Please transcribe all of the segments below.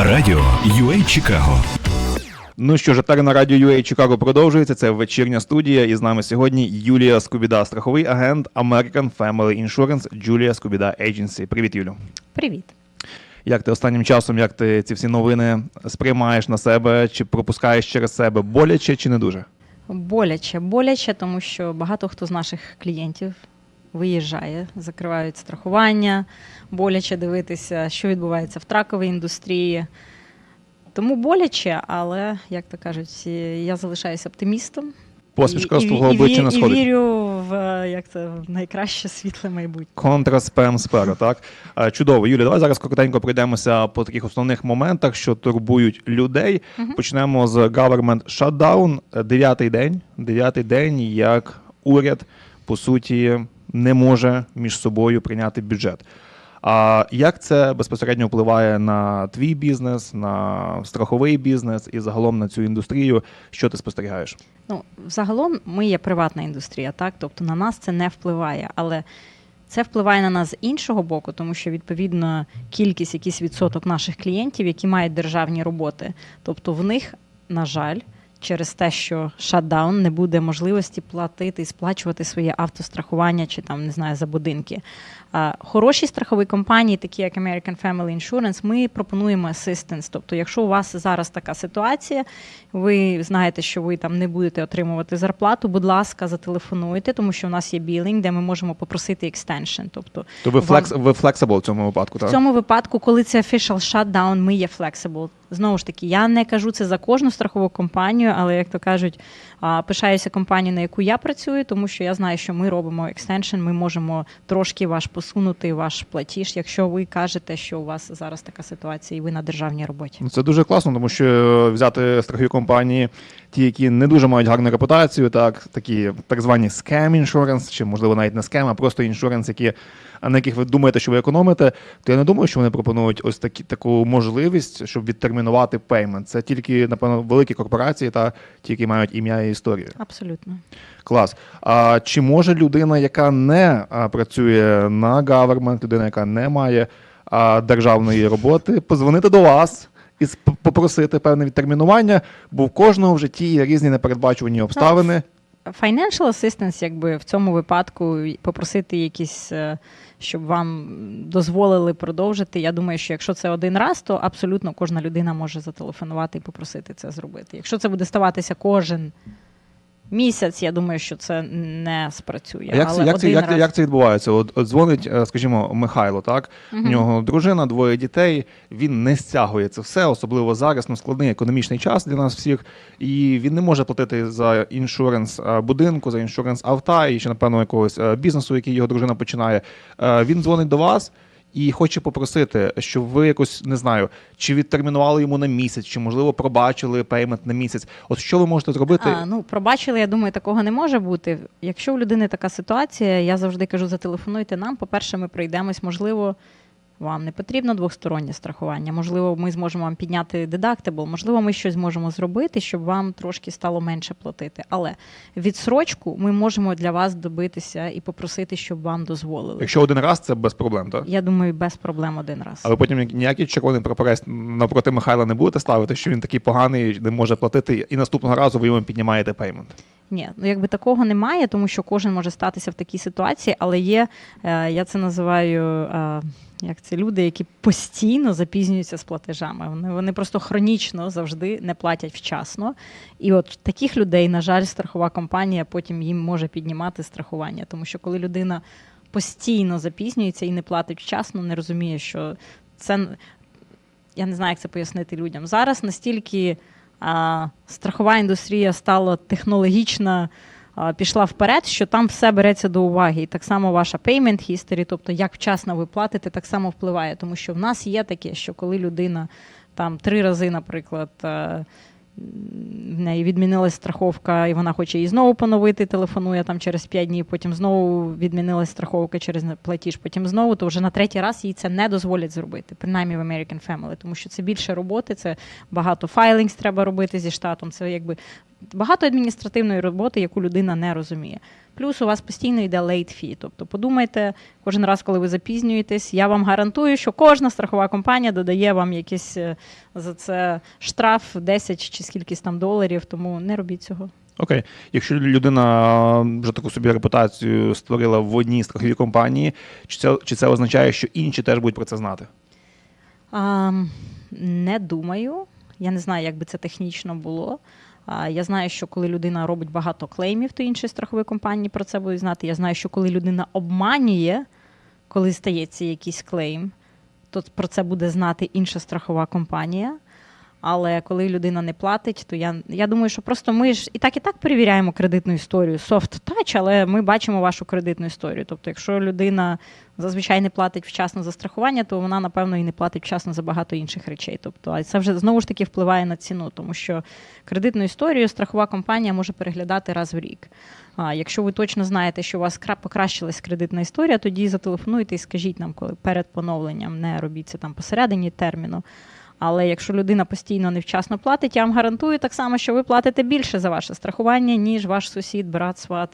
Радіо UA Чикаго. Ну що ж, тепер на радіо UA Чикаго продовжується. Це вечірня студія. І з нами сьогодні Юлія Скубіда, страховий агент American Family Insurance Julia Скубіда Agency. Привіт, Юлю. Привіт. Як ти останнім часом, як ти ці всі новини сприймаєш на себе, чи пропускаєш через себе боляче, чи не дуже? Боляче, боляче, тому що багато хто з наших клієнтів виїжджає, закривають страхування, боляче дивитися, що відбувається в траковій індустрії. Тому боляче, але, як то кажуть, я залишаюся оптимістом. Посмішка І- з твого і обличчя І сходить. вірю в як це, в найкраще світле майбутнє. Контра спем спера, так? Чудово. Юлія, давай зараз коротенько пройдемося по таких основних моментах, що турбують людей. Почнемо з government shutdown. Дев'ятий день. Дев'ятий день, як уряд, по суті, не може між собою прийняти бюджет. А як це безпосередньо впливає на твій бізнес, на страховий бізнес і загалом на цю індустрію? Що ти спостерігаєш? Ну, загалом ми є приватна індустрія, так? Тобто на нас це не впливає. Але це впливає на нас з іншого боку, тому що відповідно кількість, якийсь відсоток наших клієнтів, які мають державні роботи. Тобто в них, на жаль, через те, що шатдаун не буде можливості платити і сплачувати своє автострахування чи там не знаю за будинки. Хороші страхові компанії, такі як American Family Insurance, ми пропонуємо assistance. Тобто, якщо у вас зараз така ситуація, ви знаєте, що ви там не будете отримувати зарплату, будь ласка, зателефонуйте, тому що у нас є білінг, де ми можемо попросити екстеншн. Тобто То ви вам- флекс ви flexible в цьому випадку, так? в цьому випадку, коли це official shutdown, ми є flexible. Знову ж таки, я не кажу це за кожну страхову компанію, але як то кажуть, пишаюся компанією, на яку я працюю, тому що я знаю, що ми робимо екстеншн, ми можемо трошки ваш посунути ваш платіж, якщо ви кажете, що у вас зараз така ситуація, і ви на державній роботі. Ну, Це дуже класно, тому що взяти страхові компанії, ті, які не дуже мають гарну репутацію, так, такі так звані scam insurance, чи можливо навіть не scam, а просто іншуранс, які на яких ви думаєте, що ви економите, то я не думаю, що вони пропонують ось такі таку можливість, щоб відтермінувати пеймент. Це тільки, напевно, великі корпорації та ті, які мають ім'я і історію. Абсолютно. Клас. А чи може людина, яка не працює на гавермент, людина, яка не має а, державної роботи, позвонити до вас і попросити певне відтермінування, бо в кожного в житті є різні непередбачувані обставини. Financial assistance, якби в цьому випадку попросити якісь, е, щоб вам дозволили продовжити. Я думаю, що якщо це один раз, то абсолютно кожна людина може зателефонувати і попросити це зробити. Якщо це буде ставатися кожен місяць, я думаю, що це не спрацює. А як, це, Але як, це, один як, раз... як це відбувається? От, от дзвонить, е, скажімо, Михайло, так? У нього дружина, двоє дітей. Він не стягує це все, особливо зараз, ну складний економічний час для нас всіх. І він не може платити за іншуренс е, будинку, за іншуренс авто і ще, напевно, якогось е, бізнесу, який його дружина починає. Він дзвонить до вас. І хоче попросити, щоб ви якось не знаю, чи відтермінували йому на місяць, чи можливо пробачили пеймент на місяць. От що ви можете зробити? А, ну, пробачили, я думаю, такого не може бути. Якщо у людини така ситуація, я завжди кажу, зателефонуйте нам. По-перше, ми пройдемось, можливо, вам не потрібно двостороннє страхування. Можливо, ми зможемо вам підняти дедактибл, можливо, ми щось зможемо зробити, щоб вам трошки стало менше платити. Але відсрочку ми можемо для вас добитися і попросити, щоб вам дозволили. Якщо один раз, це без проблем, так? Я думаю, без проблем один раз. А ви потім ні- ніякий червоний прапорець навпроти Михайла не будете ставити, що він такий поганий, не може платити, і наступного разу ви йому піднімаєте пеймент. Ні, ну якби такого немає, тому що кожен може статися в такій ситуації, але є, е, я це називаю. Е, як це люди, які постійно запізнюються з платежами. Вони, вони просто хронічно завжди не платять вчасно. І от таких людей, на жаль, страхова компанія потім їм може піднімати страхування. Тому що коли людина постійно запізнюється і не платить вчасно, не розуміє, що це я не знаю, як це пояснити людям. Зараз настільки страхова індустрія стала технологічна. пішла вперед, що там все береться до уваги. І так само ваша payment history, тобто як вчасно ви платите, так само впливає. Тому що в нас є таке, що коли людина там три рази, наприклад, е, в неї відмінилась страховка, і вона хоче її знову поновити, телефонує там через 5 днів, потім знову відмінилась страховка через платіж, потім знову, то вже на третій раз їй це не дозволять зробити, принаймні в American Family, тому що це більше роботи, це багато файлінгс треба робити зі штатом. Це якби багато адміністративної роботи, яку людина не розуміє. Плюс у вас постійно йде late fee. Тобто подумайте, кожен раз, коли ви запізнюєтесь, я вам гарантую, що кожна страхова компанія додає вам якийсь е, за це штраф 10 чи скількись там доларів, тому не робіть цього. Окей, якщо людина вже таку собі репутацію створила в одній страховій компанії, чи це, чи це означає, що інші теж будуть про це знати? А, не думаю. Я не знаю, як би це технічно було. Я знаю, що коли людина робить багато клеймів, то інші страхові компанії про це будуть знати. Я знаю, що коли людина обманює, коли стається якийсь клейм, то про це буде знати інша страхова компанія. Але коли людина не платить, то я, я думаю, що просто ми ж і так і так перевіряємо кредитну історію. Soft touch, але ми бачимо вашу кредитну історію. Тобто, якщо людина зазвичай не платить вчасно за страхування, то вона, напевно, і не платить вчасно за багато інших речей. Тобто, а це вже знову ж таки впливає на ціну, тому що кредитну історію страхова компанія може переглядати раз в рік. А якщо ви точно знаєте, що у вас кра- покращилась кредитна історія, тоді зателефонуйте і скажіть нам, коли перед поновленням не робіть це там посередині терміну. Але якщо людина постійно невчасно платить, я вам гарантую так само, що ви платите більше за ваше страхування, ніж ваш сусід, брат, сват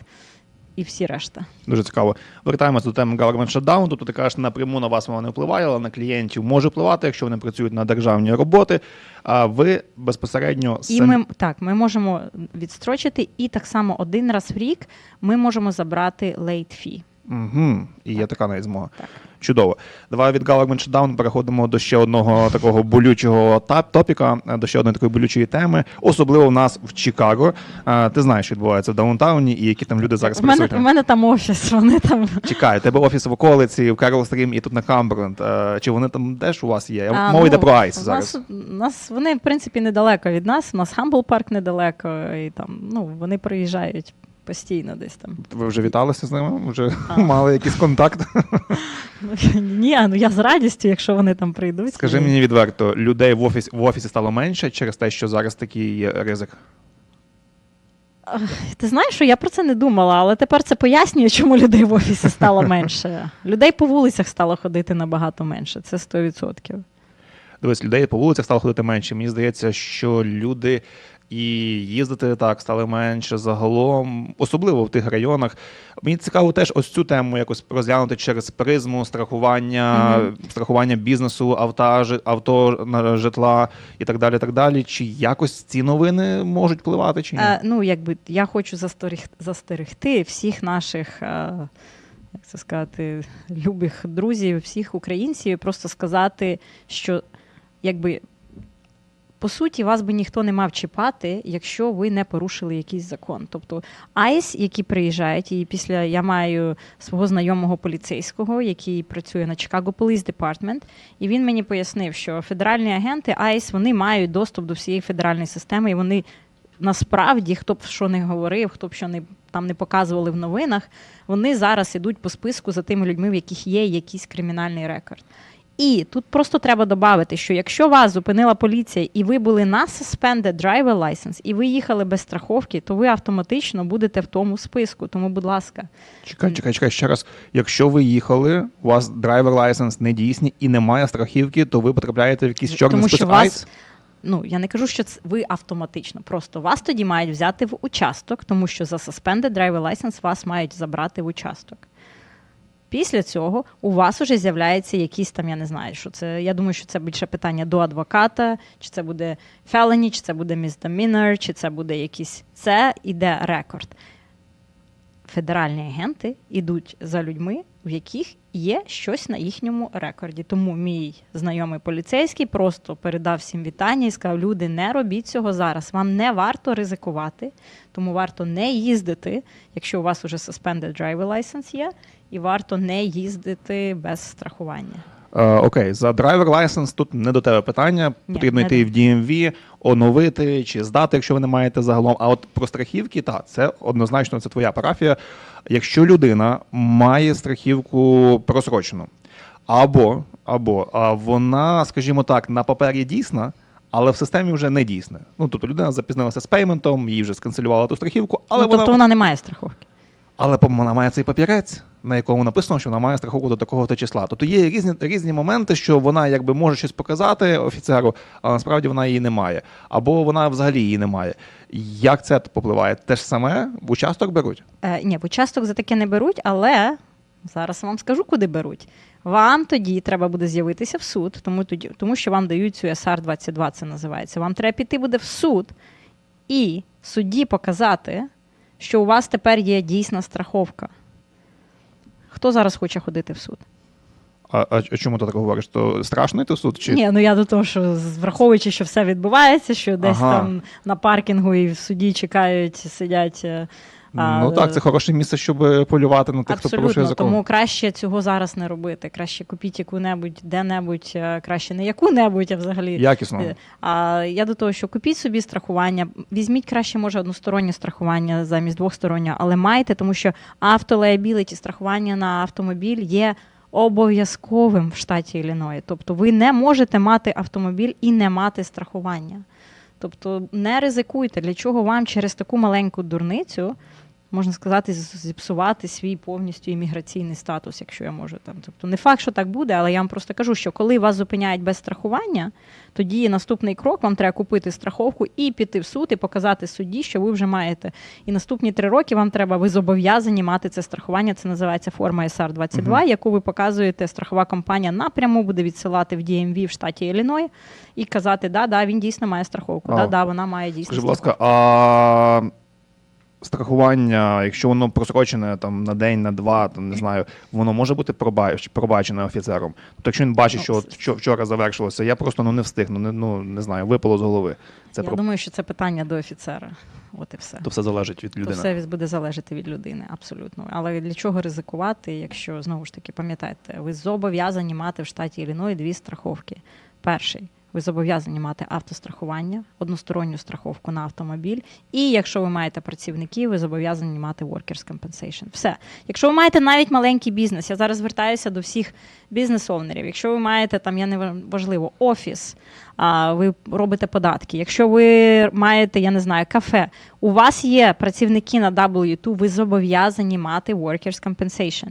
і всі решта. Дуже цікаво. Вертаємося до теми government shutdown. Тобто ти кажеш, напряму на вас воно не впливає, але на клієнтів може впливати, якщо вони працюють на державні роботи. А ви безпосередньо І самі- ми так, ми можемо відстрочити, і так само один раз в рік ми можемо забрати late fee. Угу. І є така навіть змога. Так. Чудово. Давай від government shutdown переходимо до ще одного такого болючого топіка, е, до ще одної такої болючої теми, особливо в нас в Чикаго. Е, Ти знаєш, що відбувається в даунтауні і які там люди зараз У мене, присутні. у мене там офіс, вони там. Чекай, у тебе офіс в околиці, в Карл Стрім і тут на Камберленд. Е, Чи вони там теж у вас є? А, Мова йде ну, про Айс зараз. Нас, нас вони, в принципі, недалеко від нас. У нас Хамбл парк недалеко, і там ну, вони приїжджають постійно десь там. Ви вже віталися з ними? Вже А. мали якийсь контакт? Ну, Ні, ну я з радістю, якщо вони там прийдуть. Скажи мені відверто, людей в офісі в офісі стало менше через те, що зараз такий є ризик. Ти знаєш, що я про це не думала, але тепер це пояснює, чому людей в офісі стало менше. Людей по вулицях стало ходити набагато менше. Це 100%. Дивись, людей по вулицях стало ходити менше. Мені здається, що люди і їздити так стали менше загалом, особливо в тих районах. Мені цікаво теж ось цю тему якось розглянути через призму страхування, Мгм. страхування бізнесу, авто, авто на житла і так далі. так далі. Чи якось ці новини можуть впливати, чи ні? Е, ну, якби я хочу застерег- застерегти всіх наших. Е, як це сказати, любих друзів, всіх українців, просто сказати, що якби по суті вас би ніхто не мав чіпати, якщо ви не порушили якийсь закон. Тобто АЙС, які приїжджають, і після я маю свого знайомого поліцейського, який працює на Chicago Police Department, і він мені пояснив, що федеральні агенти АЙС вони мають доступ до всієї федеральної системи, і вони насправді, хто б що не говорив, хто б що не там не показували в новинах, вони зараз ідуть по списку за тими людьми, в яких є якийсь кримінальний рекорд. І тут просто треба додати, що якщо вас зупинила поліція і ви були на suspended driver license, і ви їхали без страховки, то ви автоматично будете в тому списку. Тому, будь ласка, Чекай, чекай, чекай ще раз. Якщо ви їхали, у вас драйвер лайсенс не дійсний і немає страхівки, то ви потрапляєте в якийсь чорний тому що вас ну я не кажу, що це ви автоматично. Просто вас тоді мають взяти в участок, тому що за suspended driver license вас мають забрати в участок. Після цього у вас уже з'являється якісь там, я не знаю, що це. Я думаю, що це більше питання до адвоката, чи це буде felony, чи це буде misdemeanor, чи це буде якийсь. Це іде рекорд. Федеральні агенти йдуть за людьми, в яких є щось на їхньому рекорді. Тому мій знайомий поліцейський просто передав всім вітання і сказав: люди, не робіть цього зараз. Вам не варто ризикувати, тому варто не їздити, якщо у вас уже suspended driver license є, і варто не їздити без страхування. Е, окей, за драйвер лайсенс тут не до тебе питання. Потрібно не йти в DMV, оновити чи здати, якщо ви не маєте загалом. А от про страхівки, так, це однозначно це твоя парафія. Якщо людина має страхівку просрочену, або, або а вона, скажімо так, на папері дійсна. Але в системі вже не дійсне. Ну тобто людина запізнилася з пейментом, їй вже сканцелювала ту страхівку, але ну, вона тобто вона не має страховки. Але вона має цей папірець, на якому написано, що вона має страховку до такого то числа. Тобто є різні, різні моменти, що вона якби може щось показати офіцеру, а насправді вона її не має. Або вона взагалі її не має. Як це попливає? Те ж саме в участок беруть? Е, ні, в участок за таке не беруть, але зараз вам скажу, куди беруть. Вам тоді треба буде з'явитися в суд, тому, тоді, тому що вам дають цю SR 22, це називається. Вам треба піти буде в суд і судді показати, що у вас тепер є дійсна страховка. Хто зараз хоче ходити в суд? А, а чому ти так говориш? То страшно йти в суд? Чи Ні, ну я до того, що враховуючи, що все відбувається, що десь Ага. там на паркінгу і в суді чекають, сидять. Е, ну так, це хороше місце, щоб полювати на тих, хто порушує Абсолютно, закон. тому краще цього зараз не робити. Краще купіть яку-небудь, де-небудь, е, краще не яку-небудь, а взагалі. Якісно. Е, А я до того, що купіть собі страхування, візьміть краще, може, одностороннє страхування замість двохстороннього, але майте, тому що автолеябіліті, страхування на автомобіль є обов'язковим в штаті Ілліної. Тобто ви не можете мати автомобіль і не мати страхування. Тобто не ризикуйте, для чого вам через таку маленьку дурницю, можна сказати, зіпсувати свій повністю імміграційний статус, якщо я можу там. Тобто не факт, що так буде, але я вам просто кажу, що коли вас зупиняють без страхування, тоді наступний крок вам треба купити страховку і піти в суд і показати судді, що ви вже маєте. І наступні три роки вам треба, ви зобов'язані мати це страхування. Це називається форма SR 22 яку ви показуєте. Страхова компанія напряму буде відсилати в DMV в штаті Ілліной і казати, да, да, він дійсно має страховку. А. Да, да, вона має дійсно Скажи, будь ласка, а страхування, якщо воно просрочене там на день, на два, там не знаю, воно може бути пробач- пробачене офіцером. Тобто, якщо він бачить, що от вчо- вчора завершилося, я просто ну не встиг, ну не ну не знаю, випало з голови. Це Я про думаю, що це питання до офіцера. От і все. то все залежить від То людини. все буде залежати від людини, абсолютно. Але для чого ризикувати, якщо знову ж таки пам'ятаєте, ви зобов'язані мати в штаті Ілліной дві страховки. Перший. Ви зобов'язані мати автострахування, односторонню страховку на автомобіль. І якщо ви маєте працівників, ви зобов'язані мати workers compensation. Все. Якщо ви маєте навіть маленький бізнес, я зараз звертаюся до всіх бізнес-овнерів. Якщо ви маєте там, я не важливо, офіс, а ви робите податки. Якщо ви маєте, я не знаю, кафе, у вас є працівники на W2, ви зобов'язані мати workers compensation.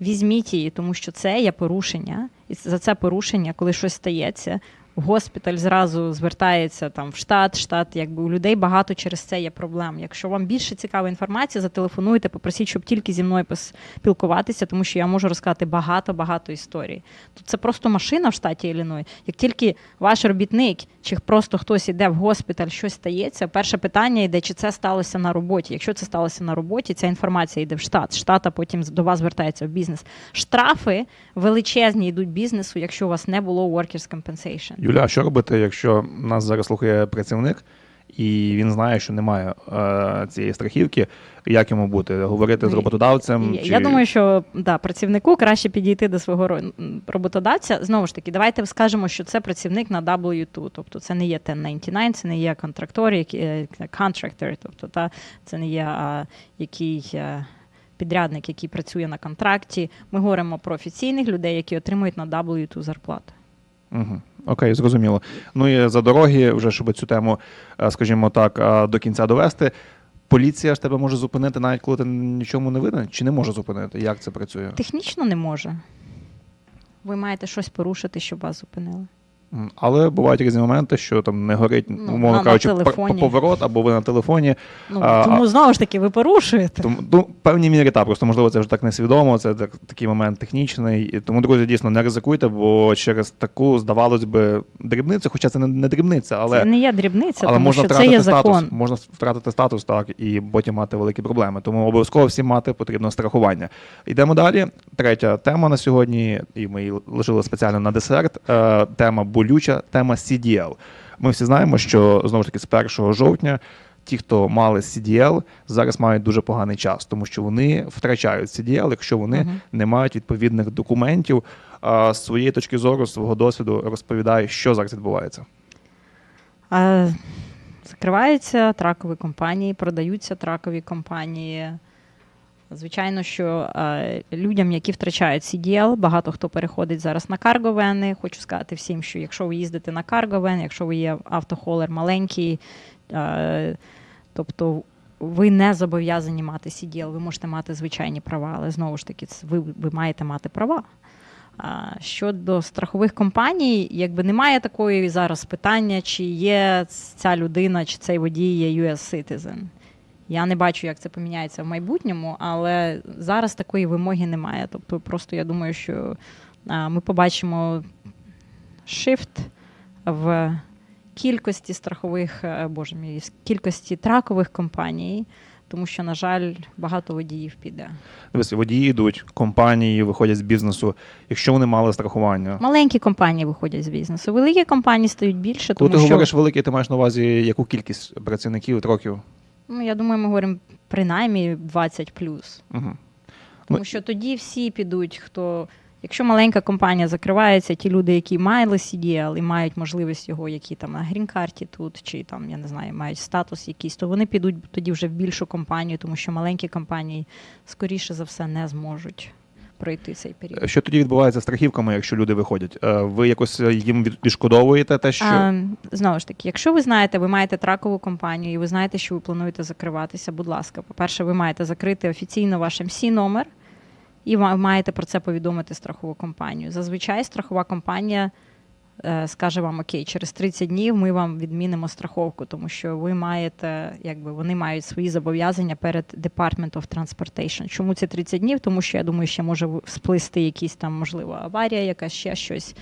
Візьміть її, тому що це є порушення, і за це порушення, коли щось стається, госпіталь зразу звертається там в штат, штат, якби у людей багато через це є проблем. Якщо вам більше цікава інформація, зателефонуйте, попросіть, щоб тільки зі мною поспілкуватися, тому що я можу розказати багато-багато історій. Тут це просто машина в штаті Ілліной. Як тільки ваш робітник чи просто хтось іде в госпіталь, щось стається, перше питання йде, чи це сталося на роботі. Якщо це сталося на роботі, ця інформація йде в штат. Штат, а потім до вас звертається в бізнес. Штрафи величезні йдуть бізнесу, якщо у вас не було workers compensation. Юля, а що робити, якщо нас зараз слухає працівник, і він знає, що немає е, цієї страхівки, як йому бути? Говорити з Ну, роботодавцем? Я, чи... я думаю, що да, працівнику краще підійти до свого роботодавця. Знову ж таки, давайте скажемо, що це працівник на W2, тобто це не є 1099, це не є контрактор, який е, тобто та це не є а, який. е, Підрядник, який працює на контракті, ми говоримо про офіційних людей, які отримують на W2 зарплату. Угу. Окей, зрозуміло. Ну і за дороги, вже щоб цю тему, е, скажімо так, е, до кінця довести. Поліція ж тебе може зупинити, навіть коли ти нічому не винен, чи не може зупинити? Як це працює? Технічно не може. Ви маєте щось порушити, щоб вас зупинили. Але бувають різні моменти, що там не горить, Ну, умовно кажучи, телефоні. поворот, або ви на телефоні. Ну А, тому знову ж таки ви порушуєте. Тому ну, в певній мірі так, просто можливо це вже так несвідомо, це так, такий момент технічний. І тому, друзі, дійсно не ризикуйте, бо через таку, здавалось би, дрібницю, хоча це не, не дрібниця, але, це не є дрібниця, але тому можна що це втратити є статус. закон. Можна втратити статус, так, і потім мати великі проблеми. Тому обов'язково всім мати потрібно страхування. Йдемо далі. Третя тема на сьогодні, і ми її лишили спеціально на десерт. Е, тема болюча, тема CDL. Ми всі знаємо, що знову ж таки з 1 жовтня. Ті, хто мали CDL, зараз мають дуже поганий час, тому що вони втрачають CDL, якщо вони Мгм. не мають відповідних документів. А з своєї точки зору, з свого досвіду, розповідає, що зараз відбувається. А, закриваються тракові компанії, продаються тракові компанії. Звичайно, що е, людям, які втрачають CDL, багато хто переходить зараз на карговени. Хочу сказати всім, що якщо ви їздите на карговен, якщо ви є автохолер маленький, е, тобто ви не зобов'язані мати CDL, ви можете мати звичайні права, але знову ж таки, ви, ви маєте мати права. А щодо страхових компаній, якби немає такої зараз питання, чи є ця людина, чи цей водій є US citizen. Я не бачу, як це поміняється в майбутньому, але зараз такої вимоги немає. Тобто, просто я думаю, що ми побачимо shift в кількості страхових, е, боже мій, в кількості тракових компаній, тому що, на жаль, багато водіїв піде. Дивись, водії йдуть, компанії виходять з бізнесу. Якщо вони мали страхування, Маленькі компанії виходять з бізнесу, великі компанії стають більше, коли тому ти що говориш великий, ти маєш на увазі яку кількість працівників, років? Ну, я думаю, ми говоримо принаймні 20 плюс. Угу. Тому що тоді всі підуть, хто. Якщо маленька компанія закривається, ті люди, які мали CDL і мають можливість його, які там на грін-карті тут, чи там, я не знаю, мають статус якийсь, то вони підуть тоді вже в більшу компанію, тому що маленькі компанії, скоріше за все, не зможуть пройти цей період. Що тоді відбувається з страхівками, якщо люди виходять? Е, Ви якось їм відшкодовуєте те, що А, знову ж таки, якщо ви знаєте, ви маєте тракову компанію і ви знаєте, що ви плануєте закриватися, будь ласка, по-перше, ви маєте закрити офіційно ваш МС номер і ви маєте про це повідомити страхову компанію. Зазвичай страхова компанія скаже вам: Окей, через 30 днів ми вам відмінимо страховку, тому що ви маєте, якби вони мають свої зобов'язання перед Department of Transportation. Чому ці 30 днів? Тому що я думаю, ще може сплисти якісь там, можливо, аварія, яка ще щось.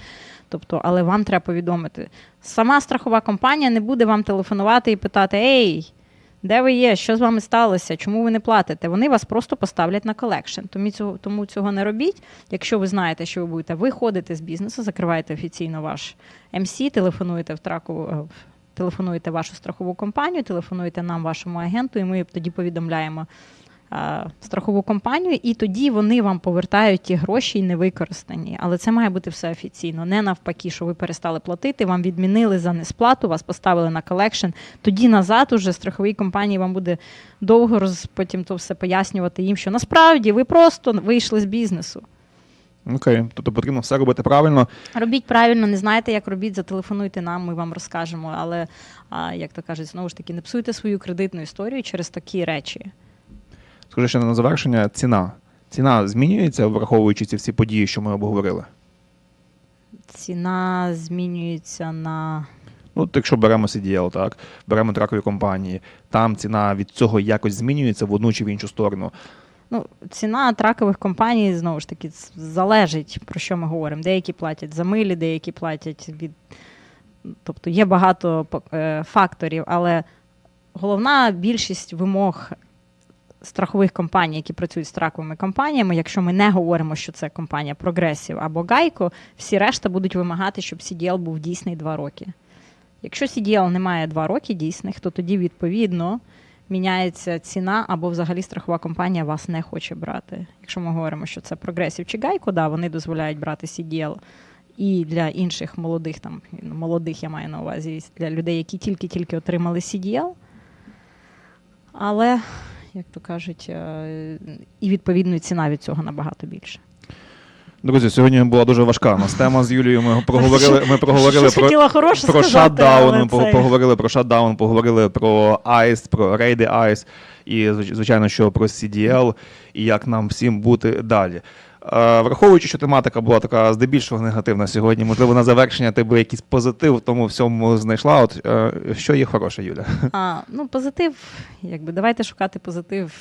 Тобто, але вам треба повідомити. Сама страхова компанія не буде вам телефонувати і питати: Ей, де ви є? Що з вами сталося? Чому ви не платите? Вони вас просто поставлять на колекшн. Тому цього, тому цього не робіть. Якщо ви знаєте, що ви будете виходити з бізнесу, закриваєте офіційно ваш МС, телефонуєте в тракову. е, Телефонуєте вашу страхову компанію, телефонуєте нам, вашому агенту, і ми тоді повідомляємо страхову компанію, і тоді вони вам повертають ті гроші і не використані. Але це має бути все офіційно. Не навпаки, що ви перестали платити, вам відмінили за несплату, вас поставили на колекшн. Тоді назад уже страховій компанії вам буде довго роз, потім то все пояснювати їм, що насправді ви просто вийшли з бізнесу. окей, тобто потрібно все робити правильно. Робіть правильно, не знаєте, як робіть, зателефонуйте нам, ми вам розкажемо. Але, як то кажуть, знову ж таки, не псуйте свою кредитну історію через такі речі. Скажи ще на завершення, ціна. Ціна змінюється, враховуючи ці всі події, що ми обговорили. Ціна змінюється на Ну, от якщо беремо CDL, так, беремо тракові компанії, там ціна від цього якось змінюється в одну чи в іншу сторону. ну, ціна тракових компаній знову ж таки залежить про що ми говоримо. Деякі платять за милі, деякі платять від. Тобто є багато е, факторів, але головна більшість вимог страхових компаній, які працюють з траковими компаніями, якщо ми не говоримо, що це компанія Progressive або Geico, всі решта будуть вимагати, щоб CDL був дійсний 2 роки. Якщо CDL не має 2 роки дійсних, то тоді відповідно міняється ціна, або взагалі страхова компанія вас не хоче брати. Якщо ми говоримо, що це Progressive чи Geico, да, вони дозволяють брати CDL. І для інших молодих, там ну, молодих я маю на увазі, для людей, які тільки-тільки отримали CDL. Але, як то кажуть, е, і відповідно ціна від цього набагато більше. Друзі, сьогодні була дуже важка у нас тема з Юлією. Ми проговорили, ми проговорили Щось про, про сказати, шатдаун, ми це- поговорили про шатдаун, поговорили про айс, про рейди ICE і, звичайно, що про CDL і як нам всім бути далі. Е, Враховуючи, що тематика була така здебільшого негативна сьогодні, можливо, на завершення ти би якийсь позитив в тому всьому знайшла. От е, що є хороше, Юля? А, ну, позитив, якби давайте шукати позитив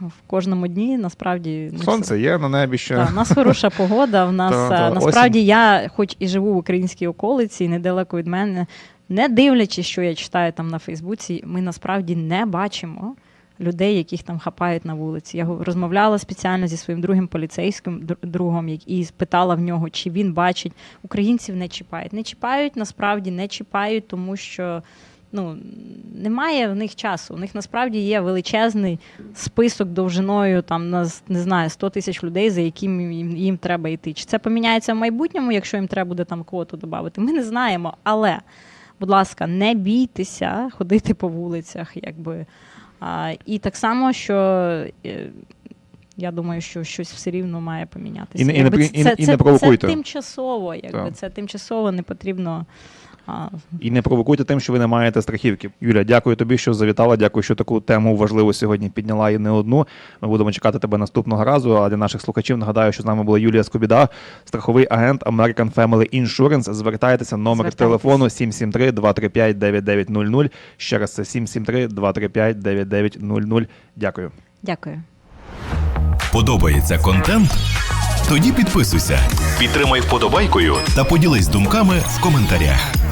в кожному дні. Насправді ну, Сонце є на небі ще. Так, у нас хороша погода. В нас Та, е, та, насправді я, хоч і живу в українській околиці, недалеко від мене, не дивлячись, що я читаю там на Фейсбуці, ми насправді не бачимо людей, яких там хапають на вулиці. Я розмовляла спеціально зі своїм другим поліцейським другом і спитала в нього, чи він бачить українців не чіпають. Не чіпають, насправді не чіпають, тому що. Ну, немає в них часу. У них насправді є величезний список довжиною там на не знаю 100 тисяч людей, за яким їм, їм треба йти. Чи це поміняється в майбутньому, якщо їм треба буде там квоту додати? Ми не знаємо. Але, будь ласка, не бійтеся ходити по вулицях, якби. А, і так само, що. е, Я думаю, що щось все рівно має помінятися. І і Якби при- це, і не- і це, не провокуйте. це тимчасово, якби Так. це тимчасово не потрібно А, І не провокуйте тим, що ви не маєте страхівки. Юля, дякую тобі, що завітала. Дякую, що таку тему важливу сьогодні підняла і не одну. Ми будемо чекати тебе наступного разу. А для наших слухачів нагадаю, що з нами була Юлія Скобіда, страховий агент American Family Insurance. Звертайтеся, номер Звертайтесь. телефону 773 235 9900. Ще раз це 773 235 9900. Дякую. дякую. Подобається контент? Тоді підписуйся, підтримай вподобайкою та поділись думками в коментарях.